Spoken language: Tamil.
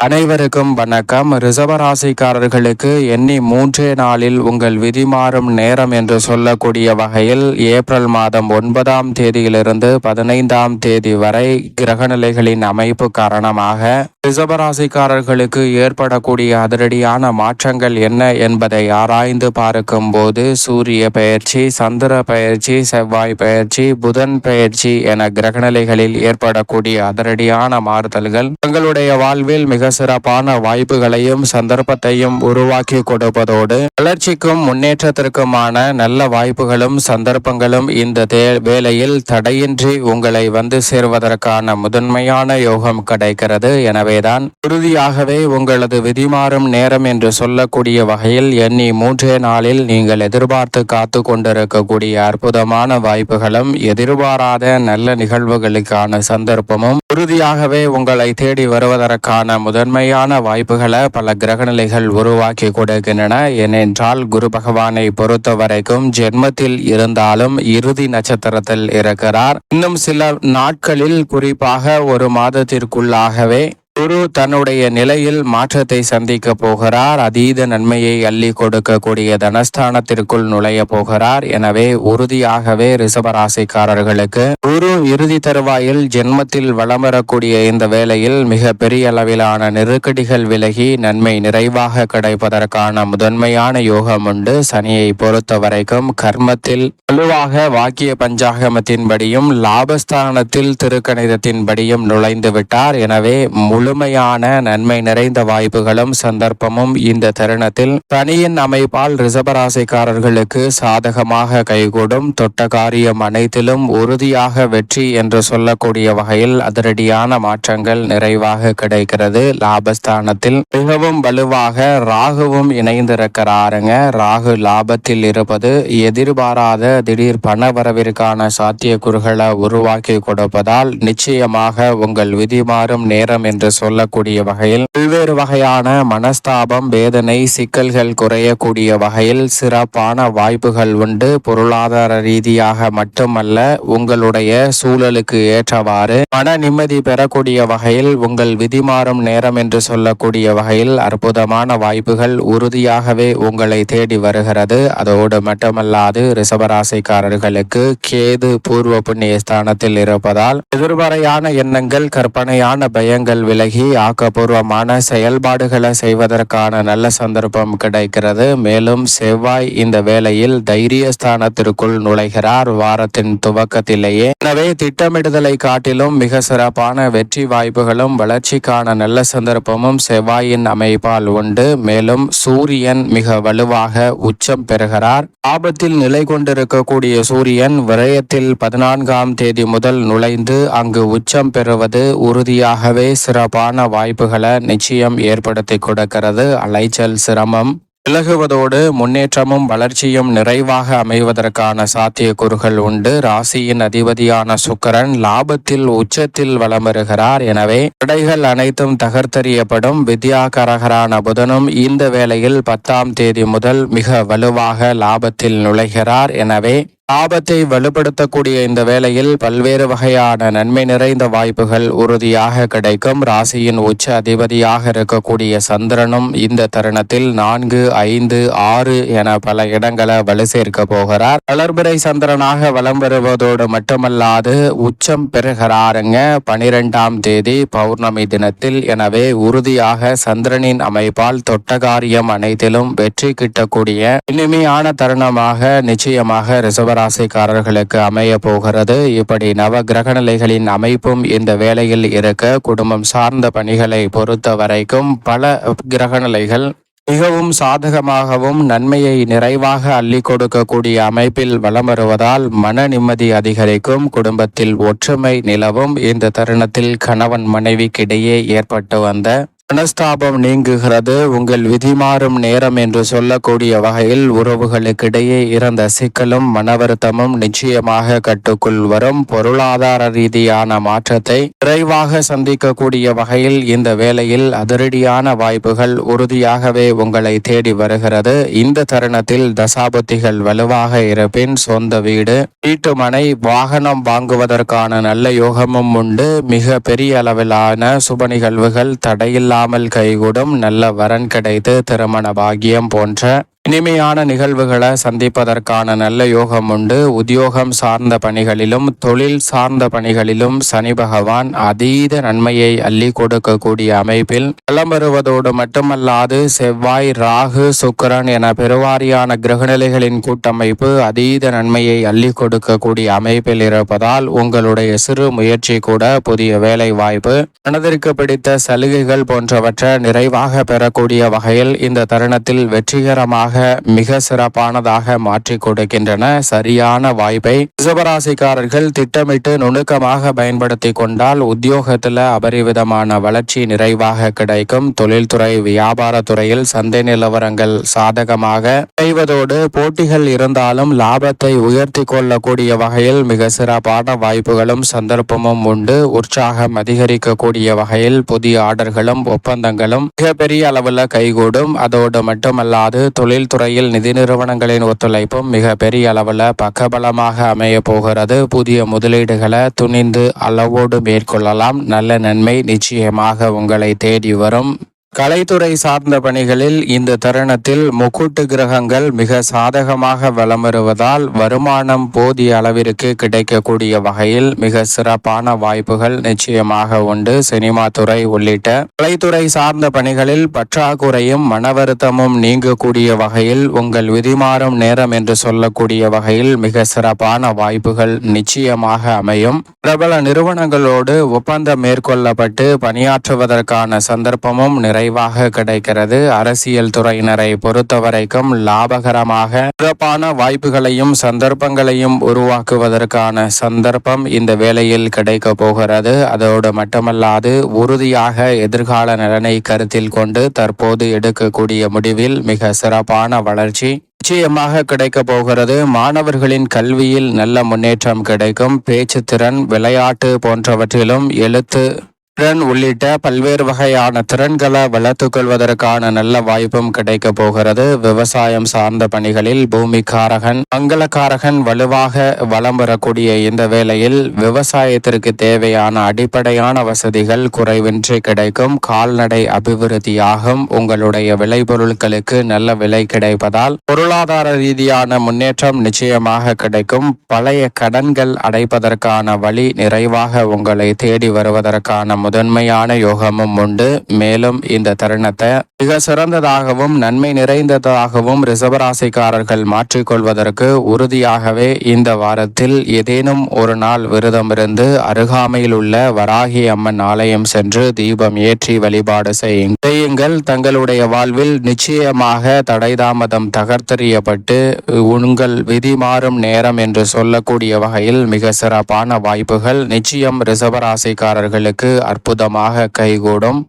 அனைவருக்கும் வணக்கம். ரிசவராசிக்காரர்களுக்கு எண்ணி மூன்றே நாளில் உங்கள் விதி மாறும் நேரம் என்று சொல்லக்கூடிய வகையில் ஏப்ரல் மாதம் ஒன்பதாம் தேதியிலிருந்து பதினைந்தாம் தேதி வரை கிரகநிலைகளின் அமைப்பு காரணமாக ரிசவராசிக்காரர்களுக்கு ஏற்படக்கூடிய அதிரடியான மாற்றங்கள் என்ன என்பதை ஆராய்ந்து பார்க்கும் போது சூரிய பயிற்சி சந்திர பயிற்சி செவ்வாய் பயிற்சி புதன் பயிற்சி என கிரகநிலைகளில் ஏற்படக்கூடிய அதிரடியான மாறுதல்கள் தங்களுடைய வாழ்வில் மிக சிறப்பான வாய்ப்புகளையும் சந்தர்ப்பத்தையும் உருவாக்கி கொடுப்பதோடு வளர்ச்சிக்கும் முன்னேற்றத்திற்குமான நல்ல வாய்ப்புகளும் சந்தர்ப்பங்களும் இந்த வேளையில் தடையின்றி உங்களை வந்து சேர்வதற்கான முதன்மையான யோகம் கிடைக்கிறது. எனவேதான் உறுதியாகவே உங்களது விதிமாறும் நேரம் என்று சொல்லக்கூடிய வகையில் எண்ணி மூன்றே நாளில் நீங்கள் எதிர்பார்த்து காத்து கொண்டிருக்கக்கூடிய அற்புதமான வாய்ப்புகளும் எதிர்பாராத நல்ல நிகழ்வுகளுக்கான சந்தர்ப்பமும் உறுதியாகவே உங்களை தேடி வருவதற்கான முதல் முதன்மையான வாய்ப்புகளை பல கிரகநிலைகள் உருவாக்கி கொடுக்கின்றன. ஏனென்றால் குரு பகவானை பொறுத்த வரைக்கும் ஜென்மத்தில் இருந்தாலும் இறுதி நட்சத்திரத்தில் இருக்கிறார். இன்னும் சில நாட்களில் குறிப்பாக ஒரு மாதத்திற்குள்ளாகவே குரு தன்னுடைய நிலையில் மாற்றத்தை சந்திக்க போகிறார். அதீத நன்மையை அள்ளி கொடுக்கக்கூடிய தனஸ்தானத்திற்குள் நுழைய போகிறார். எனவே உறுதியாகவே ரிசபராசிக்காரர்களுக்கு குரு இறுதி தருவாயில் ஜென்மத்தில் வளம் வரக்கூடிய இந்த வேளையில் மிக பெரிய அளவிலான நெருக்கடிகள் விலகி நன்மை நிறைவாக கிடைப்பதற்கான முதன்மையான யோகம் உண்டு. சனியை பொறுத்த வரைக்கும் கர்மத்தில் வலுவாக வாக்கிய பஞ்சாகமத்தின்படியும் லாபஸ்தானத்தில் திருக்கணிதத்தின்படியும் நுழைந்து விட்டார் எனவே முழு முழுமையான நன்மை நிறைந்த வாய்ப்புகளும் சந்தர்ப்பமும் இந்த தருணத்தில் தனியின் அமைப்பால் ரிசபராசிக்காரர்களுக்கு சாதகமாக கைகூடும். தொட்ட காரியம் அனைத்திலும் உறுதியாக வெற்றி என்று சொல்லக்கூடிய வகையில் அதிரடியான மாற்றங்கள் நிறைவாக கிடைக்கிறது. லாபஸ்தானத்தில் மிகவும் வலுவாக ராகுவும் இணைந்திருக்கிறாருங்க. ராகு லாபத்தில் இருப்பது எதிர்பாராத திடீர் பண வரவிற்கான சாத்தியக்கூறுகளை உருவாக்கி கொடுப்பதால் நிச்சயமாக உங்கள் விதி மாறும் நேரம் என்று சொல்லக்கூடிய வகையில் பல்வேறு வகையான மனஸ்தாபம் வேதனை சிக்கல்கள் குறையக்கூடிய வகையில் சிறப்பான வாய்ப்புகள் உண்டு. பொருளாதார ரீதியாக மட்டுமல்ல உங்களுடைய சூழலுக்கு ஏற்றவாறு மன நிம்மதி பெறக்கூடிய வகையில் உங்கள் விதிமாறும் நேரம் என்று சொல்லக்கூடிய வகையில் அற்புதமான வாய்ப்புகள் உறுதியாகவே உங்களை தேடி வருகிறது. அதோடு மட்டுமல்லாது ரிசபராசிக்காரர்களுக்கு கேது பூர்வ புண்ணிய ஸ்தானத்தில் இருப்பதால் எதிர்மறையான எண்ணங்கள் கற்பனையான பயங்கள் விலகி விலகி ஆக்கப்பூர்வமான செயல்பாடுகளை செய்வதற்கான நல்ல சந்தர்ப்பம் கிடைக்கிறது. மேலும் செவ்வாய் இந்த வேளையில் தைரியஸ்தானத்திற்குள் நுழைகிறார். வாரத்தின் துவக்கத்திலேயே. எனவே திட்டமிடுதலை காட்டிலும் மிக சிறப்பான வெற்றி வாய்ப்புகளும் வளர்ச்சிக்கான நல்ல சந்தர்ப்பமும் செவ்வாயின் அமைப்பால் உண்டு. மேலும் சூரியன் மிக வலுவாக உச்சம் பெறுகிறார். ஆபத்தில் நிலை கொண்டிருக்கக்கூடிய சூரியன் விரயத்தில் பதினான்காம் தேதி முதல் நுழைந்து அங்கு உச்சம் பெறுவது உறுதியாகவே சிறப்பு. சிறப்பான வாய்ப்புகளை நிச்சயம் ஏற்படுத்தி கொடுக்கிறது. அலைச்சல் சிரமம் விலகுவதோடு முன்னேற்றமும் வளர்ச்சியும் நிறைவாக அமைவதற்கான சாத்தியக்கூறுகள் உண்டு. ராசியின் அதிபதியான சுக்கரன் லாபத்தில் உச்சத்தில் வலம் வருகிறார் எனவே தடைகள் அனைத்தும் தகர்த்தறியப்படும். வித்யாகரகரான புதனும் இந்த வேளையில் பத்தாம் தேதி முதல் மிக வலுவாக லாபத்தில் நுழைகிறார். எனவே லாபத்தை வலுப்படுத்தக்கூடிய இந்த வேளையில் பல்வேறு வகையான நன்மை நிறைந்த வாய்ப்புகள் உறுதியாக கிடைக்கும். ராசியின் உச்ச அதிபதியாக இருக்கக்கூடிய சந்திரனும் இந்த தருணத்தில் நான்கு ஐந்து ஆறு என பல இடங்களை வலு சேர்க்க போகிறார். வளர்பிறை சந்திரனாக வலம் வருவதோடு மட்டுமல்லாது உச்சம் பெறுகிறாருங்க. பனிரெண்டாம் தேதி பௌர்ணமி தினத்தில் எனவே உறுதியாக சந்திரனின் அமைப்பால் தொட்டகாரியம் அனைத்திலும் வெற்றி கிட்டக்கூடிய இனிமையான தருணமாக நிச்சயமாக ரிசர்வ ராசிக்காரர்களுக்கு அமைய போகிறது. இப்படி நவ கிரக நிலைகளின் அமைப்பும் இந்த வேளையில் இருக்க குடும்பம் சார்ந்த பணிகளை பொறுத்த வரைக்கும் பல கிரகநிலைகள் மிகவும் சாதகமாகவும் நன்மையை நிறைவாக அள்ளி கொடுக்கக்கூடிய அமைப்பில் வளம் வருவதால் மன நிம்மதி அதிகரிக்கும் குடும்பத்தில் ஒற்றுமை நிலவும். இந்த தருணத்தில் கணவன் மனைவிக்கிடையே ஏற்பட்டு வந்த மனஸ்தாபம் நீங்குகிறது. உங்கள் விதிமாறும் நேரம் என்று சொல்லக்கூடிய வகையில் உறவுகளுக்கிடையே இருந்த சிக்கலும் மனவருத்தமும் நிச்சயமாக கட்டுக்குள் வரும். பொருளாதார ரீதியான மாற்றத்தை விரைவாக சந்திக்கக்கூடிய வகையில் இந்த வேளையில் அதிரடியான வாய்ப்புகள் உறுதியாகவே உங்களை தேடி வருகிறது. இந்த தருணத்தில் தசாபத்திகள் வலுவாக இருப்பின் சொந்த வீடு வீட்டு மனை வாகனம் வாங்குவதற்கான நல்ல யோகமும் உண்டு. மிக பெரிய அளவிலான சுப நிகழ்வுகள் தடையில்லா இல்லாமல் கைகூடும் நல்ல வரன் கிடைத்து திருமண பாகியம் போன்ற இனிமையான நிகழ்வுகளை சந்திப்பதற்கான நல்ல யோகம் உண்டு. உத்தியோகம் சார்ந்த பணிகளிலும் தொழில் சார்ந்த பணிகளிலும் சனி பகவான் அதீத நன்மையை அள்ளி கொடுக்கக்கூடிய அமைப்பில் பலம் வருவதோடு மட்டுமல்லாது செவ்வாய் ராகு சுக்கிரன் என பெருவாரியான கிரகநிலைகளின் கூட்டமைப்பு அதீத நன்மையை அள்ளி கொடுக்கக்கூடிய அமைப்பில் இருப்பதால் உங்களுடைய சிறு முயற்சி கூட புதிய வேலை வாய்ப்பு மனதிற்கு பிடித்த சலுகைகள் போன்றவற்றை நிறைவாக பெறக்கூடிய வகையில் இந்த தருணத்தில் வெற்றிகரமாக மிக சிறப்பானதாக மாற்றி கொடுக்கின்றன. சரியான வாய்ப்பை ரிசபராசிக்காரர்கள் திட்டமிட்டு நுணுக்கமாக பயன்படுத்தி கொண்டால் உத்தியோகத்தில் அபரிவிதமான வளர்ச்சி நிறைவாக கிடைக்கும். தொழில்துறை வியாபாரத்துறையில் சந்தை நிலவரங்கள் சாதகமாக செய்வதோடு போட்டிகள் இருந்தாலும் லாபத்தை உயர்த்தி கொள்ளக்கூடிய வகையில் மிக சிறப்பான வாய்ப்புகளும் சந்தர்ப்பமும் உண்டு. உற்சாகம் அதிகரிக்கக்கூடிய வகையில் புதிய ஆர்டர்களும் ஒப்பந்தங்களும் மிகப்பெரிய அளவில் கைகூடும். அதோடு மட்டுமல்லாது தொழில் தொழில்துறையில் நிதி நிறுவனங்களின் ஒத்துழைப்பும் மிக பெரிய அளவில் பக்கபலமாக அமைய போகிறது. புதிய முதலீடுகளை துணிந்து அளவோடு மேற்கொள்ளலாம். நல்ல நன்மை நிச்சயமாக உங்களை தேடி வரும். கலைத்துறை சார்ந்த பணிகளில் இந்த தருணத்தில் முக்கூட்டு கிரகங்கள் மிக சாதகமாக வலம் வருவதால் வருமானம் போதிய அளவிற்கு கிடைக்கக்கூடிய வகையில் மிக சிறப்பான வாய்ப்புகள் நிச்சயமாக உண்டு. சினிமா துறை உள்ளிட்ட கலைத்துறை சார்ந்த பணிகளில் பற்றாக்குறையும் மன வருத்தமும் நீங்கக்கூடிய வகையில் உங்கள் விதிமாறும் நேரம் என்று சொல்லக்கூடிய வகையில் மிக சிறப்பான வாய்ப்புகள் நிச்சயமாக அமையும். பிரபல நிறுவனங்களோடு ஒப்பந்தம் மேற்கொள்ளப்பட்டு பணியாற்றுவதற்கான சந்தர்ப்பமும் நிறைவாக கிடைக்கிறது. அரசியல் துறையினரை பொறுத்தவரைக்கும் லாபகரமாக சிறப்பான வாய்ப்புகளையும் சந்தர்ப்பங்களையும் உருவாக்குவதற்கான சந்தர்ப்பம் இந்த வேலையில் கிடைக்க போகிறது. அதோடு மட்டுமல்லாது உறுதியாக எதிர்கால நலனை கருத்தில் கொண்டு தற்போது எடுக்கக்கூடிய முடிவில் மிக சிறப்பான வளர்ச்சி நிச்சயமாக கிடைக்க போகிறது. மாணவர்களின் கல்வியில் நல்ல முன்னேற்றம் கிடைக்கும். பேச்சு திறன் விளையாட்டு போன்றவற்றிலும் எழுத்து திறன் உள்ளிட்ட பல்வேறு வகையான திறன்களை வளர்த்துக் கொள்வதற்கான நல்ல வாய்ப்பும் கிடைக்க போகிறது. விவசாயம் சார்ந்த பணிகளில் பூமிக்காரகன் மங்களக்காரகன் வலுவாக வலம் வரக்கூடிய இந்த வேளையில் விவசாயத்திற்கு தேவையான அடிப்படையான வசதிகள் குறைவின்றி கிடைக்கும். கால்நடை அபிவிருத்தியாகும். உங்களுடைய விளைபொருட்களுக்கு நல்ல விலை கிடைப்பதால் பொருளாதார ரீதியான முன்னேற்றம் நிச்சயமாக கிடைக்கும். பழைய கடன்கள் அடைப்பதற்கான வழி நிறைவாக உங்களை தேடி வருவதற்கான முதன்மையான யோகமும் உண்டு. மேலும் இந்த தருணத்தை மிக சிறந்ததாகவும் நன்மை நிறைந்ததாகவும் ரிசவராசிக்காரர்கள் மாற்றிக்கொள்வதற்கு உறுதியாகவே இந்த வாரத்தில் ஏதேனும் ஒரு நாள் விரதம் இருந்து அருகாமையில் உள்ள வராகி அம்மன் ஆலயம் சென்று தீபம் ஏற்றி வழிபாடு செய்யுங்கள். தங்களுடைய வாழ்வில் நிச்சயமாக தடைதாமதம் தகர்த்தெறியப்பட்டு உங்கள் விதி மாறும் நேரம் என்று சொல்லக்கூடிய வகையில் மிக சிறப்பான வாய்ப்புகள். நிச்சயம் ரிசவராசிக்காரர்களுக்கு அற்புதமாக கைகூடும்.